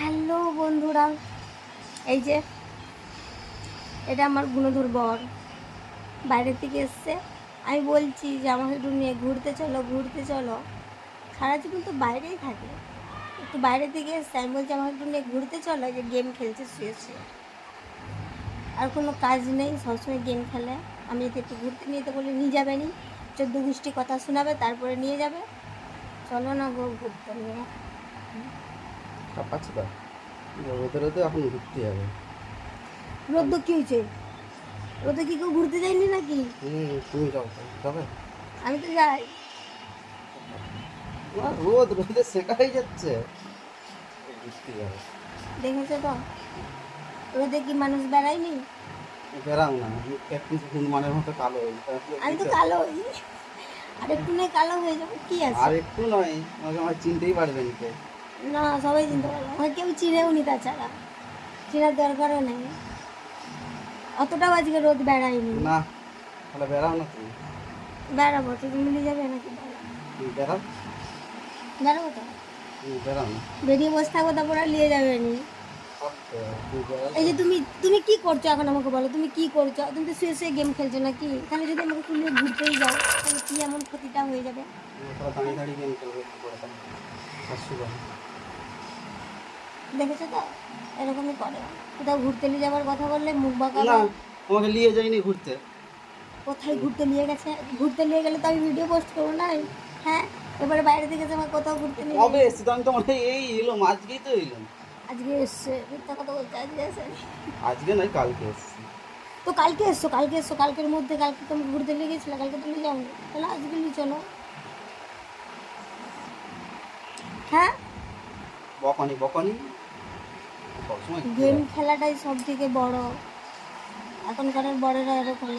Hello বন্ধুরা, এই যে, এটা আমার গুণধর বর। বাইরে থেকে এসছে। আমি বলছি যে আমাকে একটু নিয়ে ঘুরতে চলো ঘুরতে চলো। সারা জীবন তো বাইরেই থাকে। একটু বাইরে থেকে এসছে। আমি বলছি আমাকে একটু নিয়ে ঘুরতে চলো যে গেম খেলছে শুয়ে শুয়ে আর কোনো কাজ নেই, সবসময় গেম খেলে। আমি যদি একটু ঘুরতে নিয়ে তো বলে, নিয়ে যাবে নি। চোদ্দ গোষ্ঠী কথা শোনাবে, তারপরে নিয়ে যাবে। চলো না গো, ঘুরতে নিয়ে। কাঁপাচ্ছে তো রোদে রোদে এখন ঘুরতে যাবে। রোদ্দ কি হয়েছে? রোদে কি কেউ ঘুরতে যায়নি নাকি? হুম তুমি যাও যাবে। আমি তো যাই। রোদ রোদে শেখা হয়ে যাচ্ছে। ঘুরতে যাবে। দেখেছ তো? রোদে কি মানুষ বেড়ায়নি? বেরাও না একটু হনুমানের মতো কালো হয়ে আমি তো কালো হই। আর একটু নেই কালো হয়ে যাবে কি আছে? আর একটু নয় আমাকে আমার চিনতেই পারবে নিতে না সবাই চিনতে পারবে আমার কেউ চিনেও নি তাছাড়া। চেনার দরকারও নেই। অতটাও আজকে রোদ বেড়ায়নি। না তাহলে বেরাও না তুমি। বেড়াবো তো তুমি নিয়ে যাবে নাকি? তুমি বেরাও বেড়াবো তো? তুমি বেরিয়ে বসে থাকব তারপর আর নিয়ে যাবে নি। তুমি বেরাও এই যে তুমি তুমি কি করছ এখন আমাকে বলো? তুমি কি করছ? তুমি তো শুয়ে শুয়ে গেম খেলছো নাকি? তাহলে যদি আমাকে নিয়ে ঘুরতেই যাও তাহলে কি এমন ক্ষতিটা হয়ে যাবে তুমি তাহলে দাঁড়িয়ে দাঁড়িয়ে গেম খেলবে একটু করে তাহলে। শাশু বাবা। দেখেছ তো? এরকমই করে। কোথাও ঘুরতে নিয়ে যাওয়ার কথা বললে মুখ বাঁকা না তোমাকে নিয়ে যাইনি ঘুরতে। কোথায় ঘুরতে নিয়ে গেছে? ঘুরতে নিয়ে গেলে তো আমি ভিডিও পোস্ট করব না? হ্যাঁ? এবারে বাইরে থেকে আমার কোথাও ঘুরতে নিয়ে কবে এসছি? তো আমি তো তোমার এই এলো আজকেই তো এলো। আজকে এসছে। মিথ্যা কথা বলছে আজকে এসে আজকে নয় কালকে এসছি। তো কালকে এসছো কালকে এসছো কালকের মধ্যে কালকে তুমি ঘুরতে নিয়ে গেছিলে কালকে তুমি যাও তাহলে আজকে নিয়ে চলো। হ্যাঁ? বকনি বকনি। গেম খেলাটাই সব থেকে বড়। এখনকার বড়রা এরকম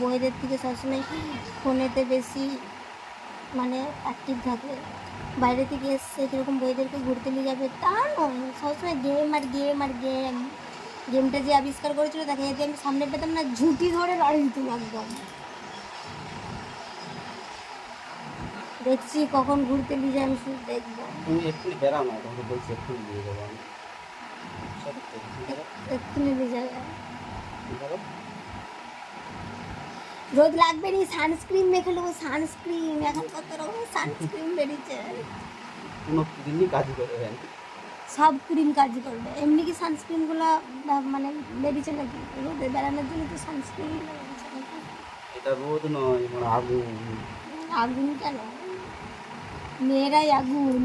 বইদের থেকে সবসময় ফোনেতে বেশি মানে অ্যাক্টিভ থাকে। বাইরে থেকে এসছে কীরকম বইদেরকে ঘুরতে নিয়ে যাবে তা নয়। সবসময় গেম আর গেম আর গেম গেমটা যে আবিষ্কার করেছিল তাকে যদি আমি সামনে পেতাম না, ঝুঁটি ধরে লড়াই দিতাম একদম দেখছি কখন ঘুরতে নিয়ে যাই আমি শুধু দেখব। তুমি এক্ষুনি বেরাও না, তোমাকে বলছি এক্ষুনি নিয়ে যাবে। রোদ লাগবে নি সানস্ক্রিন মেখে নেব সানস্ক্রিন এখন কত রকম সানস্ক্রিন বেরিয়েছে। কোনো দিনই কাজ করে দেন সব ক্রিম কাজ করবে। এমনি কি সানস্ক্রিনগুলো মানে বেরিয়েছে নাকি? রোদে বেড়ানোর জন্য তো সানস্ক্রিন এটা রোদ নয় মানে আগুন। আগুন কেন? মেয়েরাই আগুন।